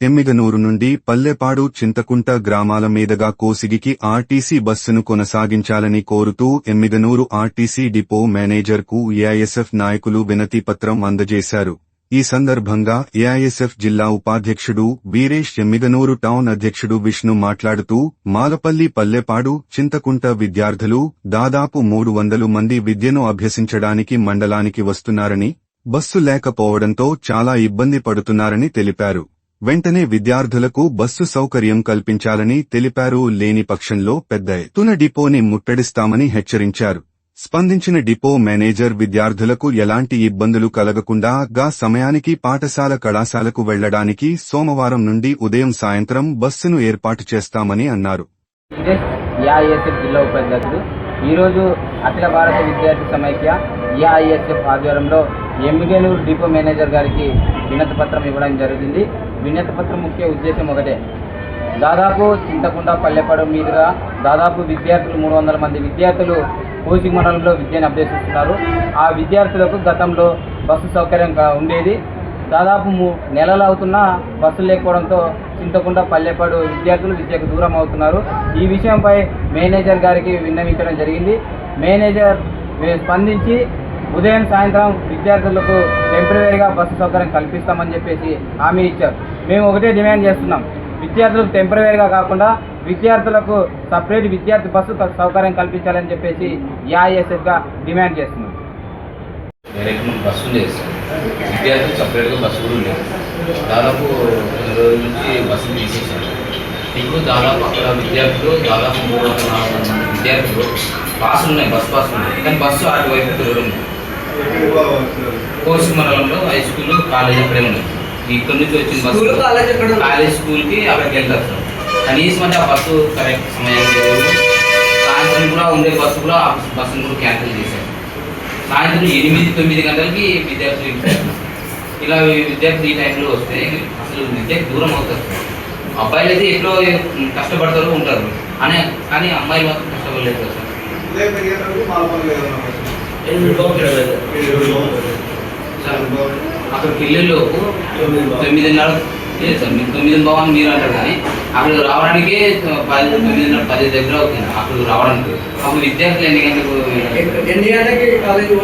ఎమ్మిగనూరు నుండి పల్లెపాడు చింతకుంట గ్రామాల మీదుగా కోసిగికి ఆర్టీసీ బస్సును కొనసాగించాలని కోరుతూ ఎమ్మిగనూరు ఆర్టీసీ డిపో మేనేజర్కు ఏఐఎస్ఎఫ్ నాయకులు వినతి పత్రం అందజేశారు. ఈ సందర్భంగా ఏఐఎస్ఎఫ్ జిల్లా ఉపాధ్యక్షుడు వీరేష్ ఎమ్మిగనూరు టౌన్ అధ్యక్షుడు విష్ణు మాట్లాడుతూ మాలపల్లి పల్లెపాడు చింతకుంట విద్యార్థులు దాదాపు మూడు వందలు మంది విద్యను అభ్యసించడానికి మండలానికి వస్తున్నారని బస్సు లేకపోవడంతో చాలా ఇబ్బంది పడుతున్నారని తెలిపారు. వెంటనే విద్యార్థులకు బస్సు సౌకర్యం కల్పించాలని తెలిపారు లేని పక్షంలో పెద్ద ఎత్తున డిపోని ముట్టడిస్తామని హెచ్చరించారు. స్పందించిన డిపో మేనేజర్ విద్యార్థులకు ఎలాంటి ఇబ్బందులు కలగకుండా గా సమయానికి పాఠశాల కళాశాలకు వెళ్ళడానికి సోమవారం నుండి ఉదయం సాయంత్రం బస్సును ఏర్పాటు చేస్తామని అన్నారు. జిల్లా ఉపాధ్యక్షుడు ఈరోజు అఖిల భారత విద్యార్థి సమైక్య ఏఐఎస్ఎఫ్ ఆధ్వర్యంలో ఎమ్మిగనూరు డిపో మేనేజర్ గారికి వినతి పత్రం ఇవ్వడం జరిగింది. వినతి పత్రం ముఖ్య ఉద్దేశం ఒకటే. దాదాపు చింతకుండా పల్లెపాడు మీదుగా దాదాపు విద్యార్థులు మూడు వందల మంది విద్యార్థులు కోసి మండలంలో విద్యను అభ్యసిస్తున్నారు. ఆ విద్యార్థులకు గతంలో బస్సు సౌకర్యం ఉండేది. దాదాపు మూ నెలలు అవుతున్నా బస్సులు లేకపోవడంతో చింతకుండా పల్లెపాడు విద్యార్థులు విద్యకు దూరం అవుతున్నారు. ఈ విషయంపై మేనేజర్ గారికి విన్నవించడం జరిగింది. మేనేజర్ స్పందించి ఉదయం సాయంత్రం విద్యార్థులకు టెంపరీగా బస్సు సౌకర్యం కల్పిస్తామని చెప్పేసి హామీ ఇచ్చారు. మేము ఒకటే డిమాండ్ చేస్తున్నాం. విద్యార్థులకు టెంపరీగా కాకుండా విద్యార్థులకు సపరేట్ విద్యార్థి బస్సు సౌకర్యం కల్పించాలని చెప్పేసి ఏఐఎస్ఎఫ్గా డిమాండ్ చేస్తున్నాం. బస్సు విద్యార్థులు సపరేట్గా బస్సు కూడా ఉండేది దాదాపు రెండు రోజుల నుంచి బస్సులు తీసేసారు ఇప్పుడు దాదాపు అక్కడ విద్యార్థులు దాదాపు మూడు వందల నాలుగు వందల మంది విద్యార్థులు పాసులు ఉన్నాయి బస్ పాసులు ఉన్నాయి. కానీ బస్సు అటువైపు తిరగడం లేదు. కోర్సు మండలంలో హై స్కూల్ కాలేజీ అక్కడే ఉన్నాయి. ఇక్కడ నుంచి వచ్చిన స్కూల్, కాలేజ్ బస్సు స్కూల్కి అక్కడికి వెళ్తారు సార్ కనీసం అంటే ఆ బస్సు కరెక్ట్ సమయానికి లేదు సాయంత్రం కూడా ఉండే బస్సు కూడా ఆ బస్సును కూడా క్యాన్సిల్ చేశారు సాయంత్రం ఎనిమిది తొమ్మిది గంటలకి విద్యార్థులు. ఇలా విద్యార్థులు ఈ టైంలో వస్తే అసలు విద్యకు దూరం అవుతారు అబ్బాయిలు అయితే ఎట్లో కష్టపడతారు ఉంటారు అని కానీ అమ్మాయిలు మాత్రం కష్టపడలేదు కదా సార్ అక్కడికి వెళ్ళేలోపు తొమ్మిదిన్నర లేదు తొమ్మిది బావని మీరు అంటారు కానీ అక్కడికి రావడానికే పది తొమ్మిదిన్నర పది దగ్గర అవుతుంది అక్కడికి రావడానికి. అప్పుడు విద్యార్థులు ఎన్ని గంటలకు ఎన్ని గంటలకి కాలేజీ